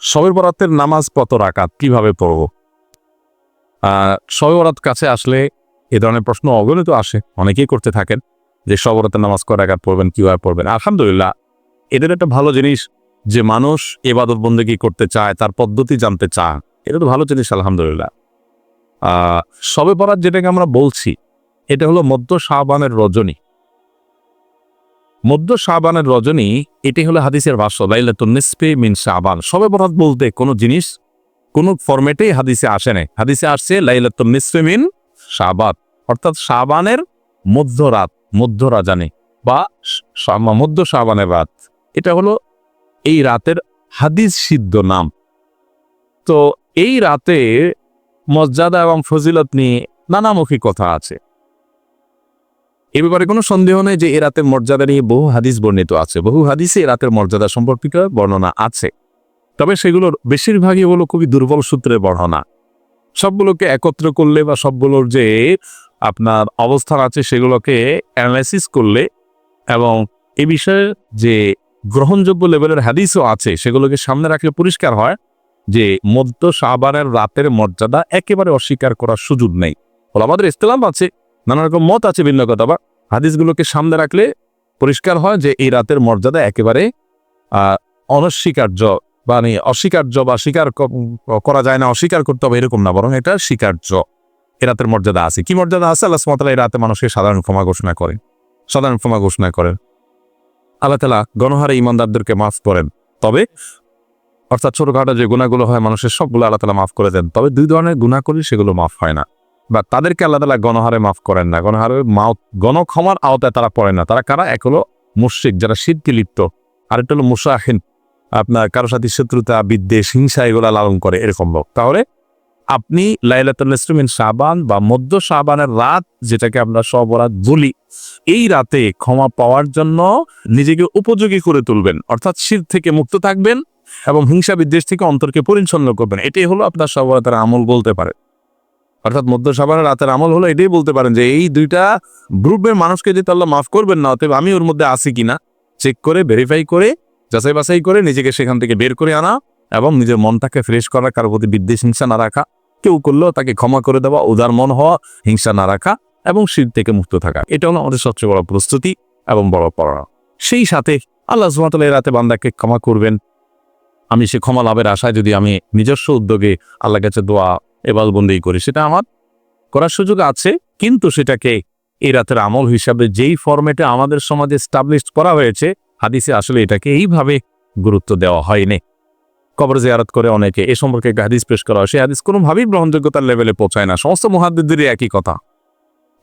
শবে বরাতের নামাজ কত রাকাত? কীভাবে পড়ব? শবে বরাত কাছে আসলে এ ধরনের প্রশ্ন অগণিত আসে। অনেকেই করতে থাকেন যে শবে বরাতের নামাজ কয় রাকাত পড়বেন, কীভাবে পড়বেন? আলহামদুলিল্লাহ, এদের একটা ভালো জিনিস যে মানুষ এবাদত বন্দেগী করতে চায়, তার পদ্ধতি জানতে চায়। এটা তো ভালো জিনিস, আলহামদুলিল্লাহ। শবে বরাত যেটাকে আমরা বলছি, এটা হলো মধ্য শাহবানের রজনী। মধ্য শাহবানের রজনী, এটি হলো হাদিসের ভাষ্য, লাইলাতুন নিসফে মিন শাহবান। সবে বরাত বলতে কোনো জিনিস, কোনো ফরম্যাটেই হাদিসে আসে নাই। হাদিসে আসছে লাইলাতুন নিসফে মিন শাহবান। অর্থাৎ শাহবানের মধ্যরাত মধ্য রাজানি বা মধ্য শাহবানের রাত। এটা হলো এই রাতের হাদিস সিদ্ধ নাম। তো এই রাতে মর্যাদা এবং ফজিলত নিয়ে নানামুখী কথা আছে। এ ব্যাপারে কোনো সন্দেহ নেই যে এ রাতের মর্যাদা নিয়ে বহু হাদিস বর্ণিত আছে। বহু হাদিসে এ রাতের মর্যাদা সম্পর্কিত বর্ণনা আছে। তবে সেগুলোর বেশিরভাগই হলো খুবই দুর্বল সূত্রে বর্ণনা। সবগুলোকে একত্র করলে বা সবগুলোর যে আপনার অবস্থান আছে সেগুলোকে অ্যানালাইসিস করলে এবং এ বিষয়ে যে গ্রহণযোগ্য লেভেলের হাদিসও আছে, সেগুলোকে সামনে রাখলে পরিষ্কার হয় যে মধ্য সাবানের রাতের মর্যাদা একেবারে অস্বীকার করার সুযোগ নেই। বলে, আমাদের ইসলাম আছে। নানা রকম মত আছে ভিন্ন কথা বা হাদিসগুলোকে সামনে রাখলে পরিষ্কার হয় যে এই রাতের মর্যাদা একেবারে অনস্বীকার্য মানে অস্বীকার্য বা স্বীকার করা যায় না, অস্বীকার করতে হবে এরকম না, বরং এটা স্বীকার্য। এ রাতের মর্যাদা আছে। কি মর্যাদা আছে? আল্লাহ সুবহানাহু এই রাতে মানুষকে সাধারণ ক্ষমা ঘোষণা করেন। সাধারণ ক্ষমা ঘোষণা করেন। আল্লাহ তালা গণহারে ইমানদারদেরকে মাফ করেন। তবে, অর্থাৎ ছোটখাটো যে গুণাগুলো হয়, মানুষের সবগুলো আল্লাহ তালা মাফ করে দেন। তবে দুই ধরনের গুণা করি সেগুলো মাফ হয় না। বা তাদেরকে আল্লাহ তালা গণহারে মাফ করেন না। গণহারে মাউত, গণক্ষমার আওতায় তারা পড়ে না। তারা কারা? এক হলো মুশ্রিক, যারা শীতকে লিপ্ত। আরেকটা হলো মুসাহিন। আপনার কারও সাথে শত্রুতা, বিদ্বেষ, হিংসা এগুলা লালন করে এরকম লোক। তাহলে আপনি লাইলাতুল ইসলামিন সাবান বা মধ্য সাবানের রাত যেটাকে আমরা সবরাত বলি, এই রাতে ক্ষমা পাওয়ার জন্য নিজেকে উপযোগী করে তুলবেন। অর্থাৎ শীত থেকে মুক্ত থাকবেন এবং হিংসা, বিদ্বেষ থেকে অন্তরকে পরিচ্ছন্ন করবেন। এটাই হলো আপনার সবরাতের আমল বলতে পারে। অর্থাৎ মধ্য সাবানের রাতের আমল হলো এটাই বলতে পারেন যে এই দুইটা গ্রুপের মানুষকে যদি আল্লাহ মাফ করবেন না, অতএব আমি ওর মধ্যে আছি কিনা? চেক করে ভেরিফাই করে, যাচাই বাছাই করে, নিজেকে সেখান থেকে বের করে আনা এবং নিজের মনটাকে ফ্রেশ করা, কারোর প্রতি বিদ্বেষ, হিংসা না রাখা। কেউ করলেও তাকে ক্ষমা করে দেওয়া, উদার মন হওয়া, হিংসা না রাখা এবং শির থেকে মুক্ত থাকা। এটা হলো আমাদের সবচেয়ে বড় প্রস্তুতি এবং বড় পড়া সেই সাথে আল্লাহ সুমাতাল এই রাতে বান্দাকে ক্ষমা করবেন। আমি সে ক্ষমা লাভের আশায় যদি আমি নিজস্ব উদ্যোগে আল্লাহ কাছে দোয়া এবালবন্দি করি। সেটা আমার করার সুযোগ আছে, কিন্তু সেটাকে এই রাতের আমল হিসাবে যেই ফরম্যাটে আমাদের সমাজে স্টাবলিশ করা হয়েছে, হাদিসে আসলে এটাকে এইভাবে গুরুত্ব দেওয়া হয়নি। কবর জিয়ারত করে অনেকে এ সম্পর্কে একটা হাদিস পেশ করা হয়। সেই হাদিস কোনোভাবেই গ্রহণযোগ্যতার লেভেলে পৌঁছায় না। সমস্ত মহাদ্দিদেরই একই কথা।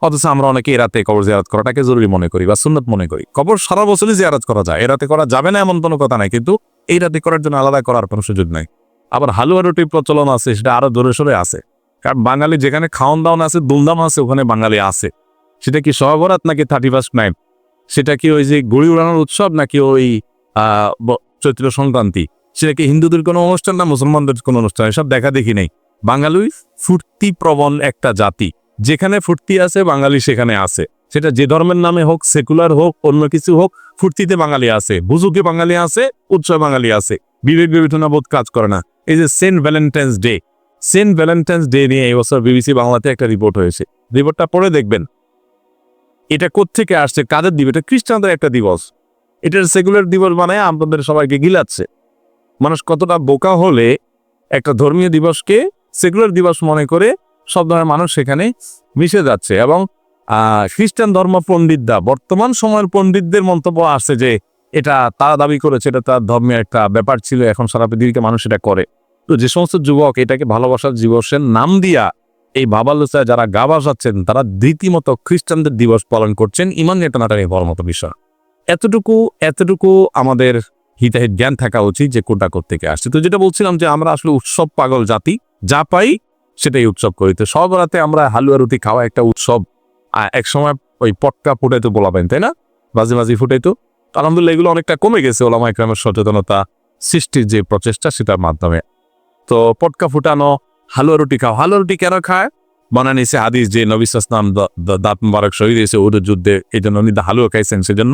অথচ আমরা অনেকে এই রাতে কবর জিয়ারত করাটাকে জরুরি মনে করি বা সুন্নত মনে করি। কবর সারা বছরই জিয়ারত করা যায়। এ রাতে করা যাবে না এমন কোনো কথা নাই, কিন্তু এই রাতে করার জন্য আলাদা করার কোনো সুযোগ নাই। আবার হালুয়া রুটির প্রচলন আছে, সেটা আরও দূরে সরে আছে। কারণ বাঙালি যেখানে খাওয়ান দাওয়ান আছে দুমদাম আছে, ওখানে বাঙালি আছে। সেটা কি সহবরাত নাকি থার্টি ফার্স্ট নাইট? সেটা কি ওই যে ঘুড়ি উড়ানোর উৎসব নাকি ওই চৈত্র সংক্রান্তি? সেটা কি হিন্দুদের কোনো অনুষ্ঠান না মুসলমানদের কোনো অনুষ্ঠান? এসব দেখা দেখি নেই। বাঙালি ফুর্তি প্রবণ একটা জাতি। যেখানে ফুর্তি আছে, বাঙালি সেখানে আছে। সেটা যে ধর্মের নামে হোক, সেকুলার হোক, অন্য কিছু হোক, ফুর্তিতে বাঙালি আছে। বুজুকে বাঙালি আছে, উৎসব বাঙালি আছে। বিবেক বিবেচনা বোধ কাজ করে না। এই যে saint Valentine's day, saint Valentine's day নিয়ে এই বছর বিবিসি বাংলাতে একটা রিপোর্ট হয়েছে। রিপোর্টটা পড়ে দেখবেন। এটা কোত্থেকে আসছে, কাদের দিবস? এটা খ্রিস্টানদের একটা দিবস। এটার সেকুলার দিবস বানায় আমাদের সবাইকে গিলাচ্ছে। মানুষ কতটা বোকা হলে একটা ধর্মীয় দিবসকে সেকুলার দিবস মনে করে সব ধরনের মানুষ সেখানে মিশে যাচ্ছে। এবং খ্রিস্টান ধর্ম পণ্ডিতরা বর্তমান সময়ের পণ্ডিতদের মন্তব্য আসছে যে এটা তারা দাবি করেছে, এটা তার ধর্মের একটা ব্যাপার ছিল, এখন সারা পৃথিবীকে মানুষ এটা করে। তো যে সমস্ত যুবক এটাকে ভালোবাসার দিবসের নাম দিয়া এই বাবালুসায় যারা গা বাসাচ্ছেন তারা রীতিমতো খ্রিস্টানদের দিবস পালন করছেন, ইমান এটা নাটানি হওয়ার মতো বিষয়। এতটুকু এতটুকু আমাদের হিতাহিত জ্ঞান থাকা উচিত যে কোনটা থেকে আসছে। তো যেটা বলছিলাম যে আমরা আসলে উৎসব পাগল জাতি, যা পাই সেটাই উৎসব করি। তো সব রাতে আমরা হালুয়া রুটি খাওয়া একটা উৎসব এক সময় ওই পটকা ফুটাইতো বলাবেন তাই না? বাজি বাজি ফুটাইতো। আলহামদুলিল্লাহ এগুলো অনেকটা কমে গেছে ওলামা একরামের সচেতনতা সৃষ্টির যে প্রচেষ্টা সেটার মাধ্যমে। তো পটকা ফুটানো, হালুয়া রুটি খাও। হালুয়া রুটি কেন খায়? বানা নিছে হাদিস যে নবী ইসলাম দাঁত মুবারক শহীদ হয়েছে উহুদের যুদ্ধে এই জন্য উনি হালুয়া খাইছেন, সেজন্য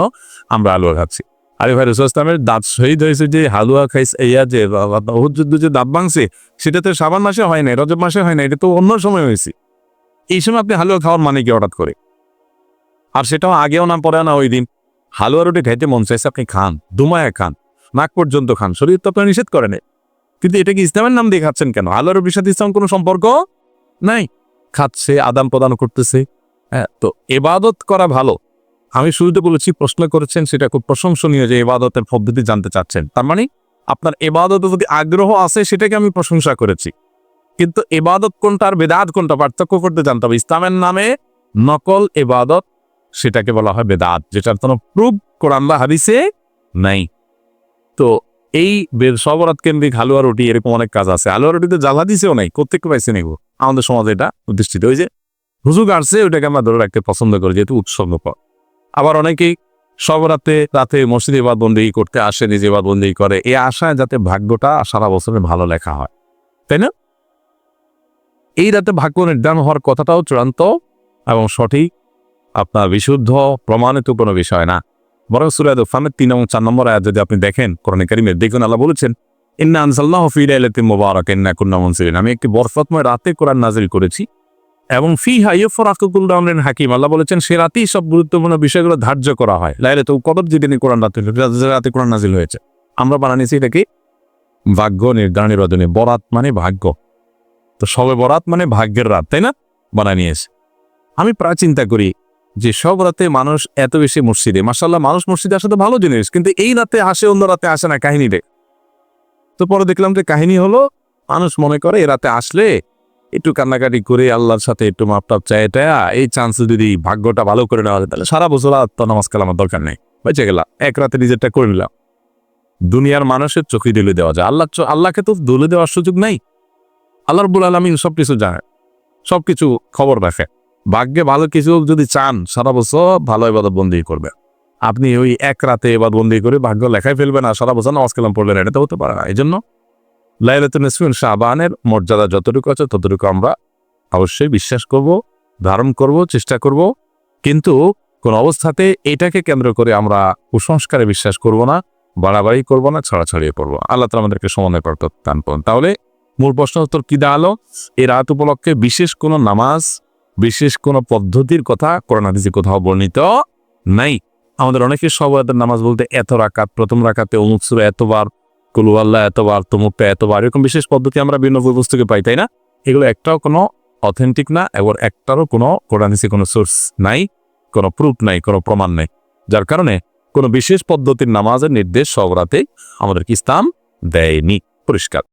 আমরা হালুয়া খাচ্ছি। আরে ভাই, রসুল ইসলামের দাঁত শহীদ হয়েছে যে হালুয়া খাইছে ইয়া যে বহুত যুদ্ধ যে দাঁত ভাঙছে, সেটা তো সাবান মাসে হয় নাই, রজব মাসে হয় না এটা তো অন্য সময় হয়েছে। এই সময় আপনি হালুয়া খাওয়ার মানে কি হঠাৎ করে? আর সেটাও আগেও না পরে না, ওই দিন। হালুয়া রুটি খাইতে মন চাইছে, আপনি খান দুমায়া খান, নাক পর্যন্ত খান, শরীর তো আপনার নিষেধ করে নেই। কিন্তু এটা কি ইসলামের নাম দিয়ে খাচ্ছেন কেন? হালুয়া রুটির সাথে ইসলাম কোনো সম্পর্ক নাই? খাচ্ছে, আদান প্রদান করতেছে। হ্যাঁ তো এবাদত করা ভালো। আমি শুরুতে বলেছি, প্রশ্ন করেছেন, সেটা খুব প্রশংসনীয় যে এবাদতের পদ্ধতি জানতে চাচ্ছেন। তার মানে আপনার এবাদতের যদি আগ্রহ আছে, সেটাকে আমি প্রশংসা করেছি। কিন্তু এবাদত কোনটা আর বেদাত কোনটা? পার্থক্য করতে জানতে হবে। ইসলামের নামে নকল এবাদত সেটাকে বলা হয় বেদাত, যেটার কোনো প্রুফ কোরআন বা হাদিসে নাই। তো এই সবরাত কেন্দ্রিক হালুয়া রুটি, এরকম অনেক কাজ আছে। হালুয়া রুটিতে জ্বালা দিছেও নাই কোথেকে পাইছে নেব আমাদের সমাজে এটা প্রতিষ্ঠিত। ওই যে হুজুগ আসছে, ওইটাকে আমরা ধরে রাখতে পছন্দ করি, যেহেতু উৎসব আবার অনেকেই সব রাতে মসজিদে বাদ বন্দি করতে আসে, নিজে বাদ বন্দি করে। এই আশায় যাতে ভাগ্যটা সারা বছরে ভালো লেখা হয়। তাই না? এই রাতে ভাগ্য নির্ধারণ হওয়ার কথাটাও চূড়ান্ত এবং সঠিক। আপনার বিশুদ্ধ, প্রমাণিত কোনো বিষয় না। বরং সুরাদ ফানের তিন এবং চার নম্বর আয়াত যদি আপনি দেখেন, কোরআন কারিমে দেখুন আল্লাহ বলেছেন, ইন্না আনসাল্লাহ ফিরাইলাতি মুবারাক, ইন্না কুন্না আমি একটি বরফতময় রাতে কোরআন নাজিল করেছি। এবং ফি হাইফর আকুল রাউন্ডেন হাকিম, আল্লাহ বলেছেন, সে রাতেই সব গুরুত্বপূর্ণ বিষয়গুলো ধার্য করা হয়। লাইলে তো কদর যেদিন কোরআন রাতে রাতে কোরআন নাজিল হয়েছে। আমরা বানানিছি এটাকে ভাগ্য নির্ধারণের রজনী, বরাত মানে ভাগ্য। তো সবে বরাত মানে ভাগ্যের রাত, তাই না? বানা নিয়েছে। আমি প্রায় চিন্তা করি যে সব রাতে মানুষ এত বেশি মসজিদে মাসাল্লাহ মানুষ মসজিদে আসে তো ভালো জিনিস, কিন্তু এই রাতে আসে, অন্য রাতে আসে না কাহিনীতে। তো পরে দেখলাম যে কাহিনী হলো, মানুষ মনে করে এই রাতে আসলে একটু কান্নাকাটি করে আল্লাহর সাথে একটু মাপটাপ চাইটা এই চান্স যদি ভাগ্যটা ভালো করে নেওয়া যায়, তাহলে সারা বছর আর তো নামাজ কালামার দরকার নেই। বেঁচে গেলাম, এক রাতে নিজেরটা করে নিলাম। দুনিয়ার মানুষের চোখে দুলে দেওয়া যায়। আল্লাহ আল্লাহকে তো দুলে দেওয়ার সুযোগ নাই। আল্লাহর রব্বুল আলমিন সব কিছু জানে সব কিছু খবর রাখে ভাগ্যে ভালো কিছু যদি চান, সারা বছর ভালো এবাদত বন্দি করবে আপনি ওই এক রাতে এবার বন্দি করে ভাগ্য লেখায় ফেলবেন আর সারা বছর নামাজ কালাম পড়লেন এটা তো হতে পারে না। এই জন্য লাইলাতুল নিসফিন শাহবানের মর্যাদা যতটুকু আছে ততটুকু আমরা অবশ্যই বিশ্বাস করব, ধারণ করব, চেষ্টা করব। কিন্তু কোন অবস্থাতে এটাকে কেন্দ্র করে আমরা কুসংস্কারে বিশ্বাস করব না, বাড়াবাড়ি করব না, ছড়াছড়িয়ে পড়ব। আল্লাহ তালা আমাদেরকে সমন্বয় করতে দান তাহলে মূল প্রশ্ন উত্তর কি দাঁড়াল এই রাত উপলক্ষে বিশেষ কোনো নামাজ বিশেষ কোনো পদ্ধতির কথা কোরআন হাদিসে কোথাও বর্ণিত নাই। আমাদের অনেকে সব রাতের নামাজ বলতে এত রাকাত, প্রথম রাকাতে অমুক সুরা এতবার, কুলু আল্লাহ এতবার তমুকটা এতবার, এরকম বিশেষ পদ্ধতি আমরা বিভিন্ন বই পুস্তকে পাই, তাই না? এগুলো একটাও কোনো অথেন্টিক না এবং একটারও কোনো কোরআন হাদিসে কোনো সোর্স নাই, কোনো প্রুফ নাই, কোনো প্রমাণ নেই। যার কারণে কোনো বিশেষ পদ্ধতির নামাজের নির্দেশ সব রাতে আমাদেরকে ইসলাম দেয়নি। পরিষ্কার।